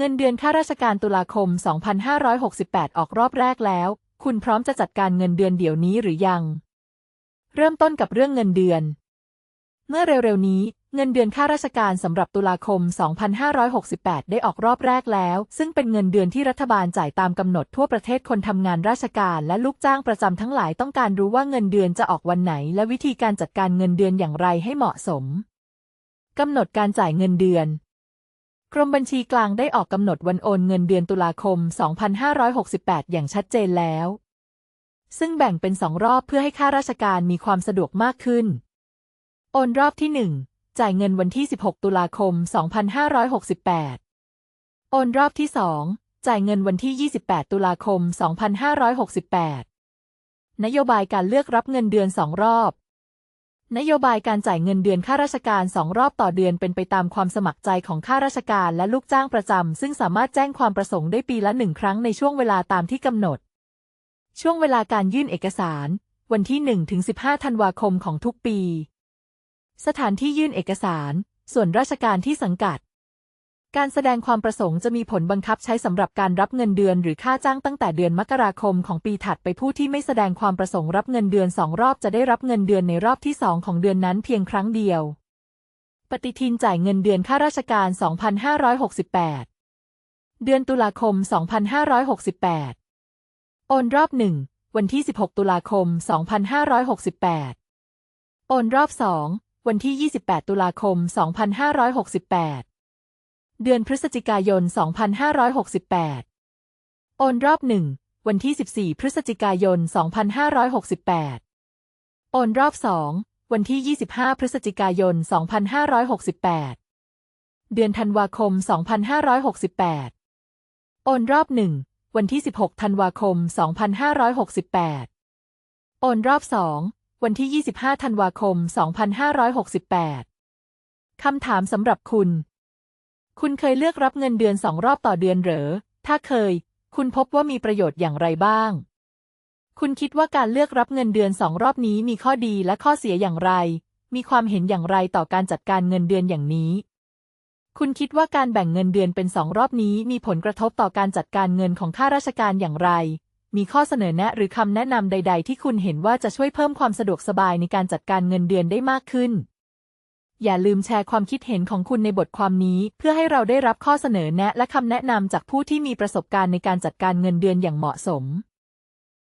เงินเดือนข้าราชการตุลาคม 2568 ออกรอบแรกแล้ว คุณพร้อมจะจัดการเงินเดือนเดี๋ยวนี้หรือยัง เริ่มต้นกับเรื่องเงินเดือน เมื่อเร็วๆนี้ เงินเดือนข้าราชการสำหรับตุลาคม 2568 ได้ออกรอบแรกแล้ว ซึ่งเป็นเงินเดือนที่รัฐบาลจ่ายตามกำหนดทั่วประเทศคนทำงานราชการและลูกจ้างประจำทั้งหลายต้องการรู้ว่าเงินเดือนจะออกวันไหน และวิธีการจัดการเงินเดือนอย่างไรให้เหมาะสมกำหนดการจ่ายเงินเดือน กรมบัญชีกลางได้ออกกำหนดวันโอนเงินเดือนตุลาคม 2568 อย่างชัดเจนแล้ว ซึ่งแบ่งเป็นสองรอบเพื่อให้ข้าราชการมีความสะดวกมากขึ้น โอนรอบที่ 1 จ่ายเงินวันที่ 16 ตุลาคม 2568 โอนรอบที่ 2 จ่ายเงินวันที่ 28 ตุลาคม 2568 นโยบายการเลือกรับเงินเดือนสองรอบ นโยบายการจ่ายเงินเดือนข้าราชการสองรอบต่อเดือนเป็นไปตามความสมัครใจของข้าราชการและลูกจ้างประจำ ซึ่งสามารถแจ้งความประสงค์ได้ปีละหนึ่งครั้งในช่วงเวลาตามที่กำหนด ช่วงเวลาการยื่นเอกสาร วันที่1-15 ธันวาคมของทุกปี สถานที่ยื่นเอกสาร ส่วนราชการที่สังกัด การแสดงความประสงค์จะมีผลบังคับใช้สำหรับการรับเงินเดือนหรือค่าจ้างตั้งแต่เดือนมกราคมของปีถัดไปผู้ที่ไม่แสดงความประสงค์รับเงินเดือนสองรอบจะได้รับเงินเดือนในรอบที่สองของเดือนนั้นเพียงครั้งเดียว ปฏิทินจ่ายเงินเดือนข้าราชการ 2568 เดือนตุลาคม 2568 โอนรอบหนึ่งวันที่ 16 ตุลาคม 2568 โอนรอบสองวันที่ 28 ตุลาคม 2568 เดือนพฤศจิกายน 2568 โอนรอบหนึ่ง วันที่ 14 พฤศจิกายน 2568 โอนรอบสอง วันที่ 25 พฤศจิกายน 2568 เดือนธันวาคม 2568 โอนรอบหนึ่ง วันที่ 16 ธันวาคม 2568 โอนรอบสอง วันที่ 25 ธันวาคม 2568 คำถามสำหรับคุณ คุณเคยเลือกรับเงินเดือนสองรอบต่อเดือนหรอ ถ้าเคย คุณพบว่ามีประโยชน์อย่างไรบ้าง คุณคิดว่าการเลือกรับเงินเดือนสองรอบนี้มีข้อดีและข้อเสียอย่างไร มีความเห็นอย่างไรต่อการจัดการเงินเดือนอย่างนี้ คุณคิดว่าการแบ่งเงินเดือนเป็นสองรอบนี้มีผลกระทบต่อการจัดการเงินของข้าราชการอย่างไร มีข้อเสนอแนะหรือคำแนะนำใด ๆ ที่คุณเห็นว่าจะช่วยเพิ่มความสะดวกสบายในการจัดการเงินเดือนได้มากขึ้น อย่าลืมแชร์ความคิดเห็นของคุณในบทความนี้ เพื่อให้เราได้รับข้อเสนอแนะและคำแนะนำจากผู้ที่มีประสบการณ์ในการจัดการเงินเดือนอย่างเหมาะสม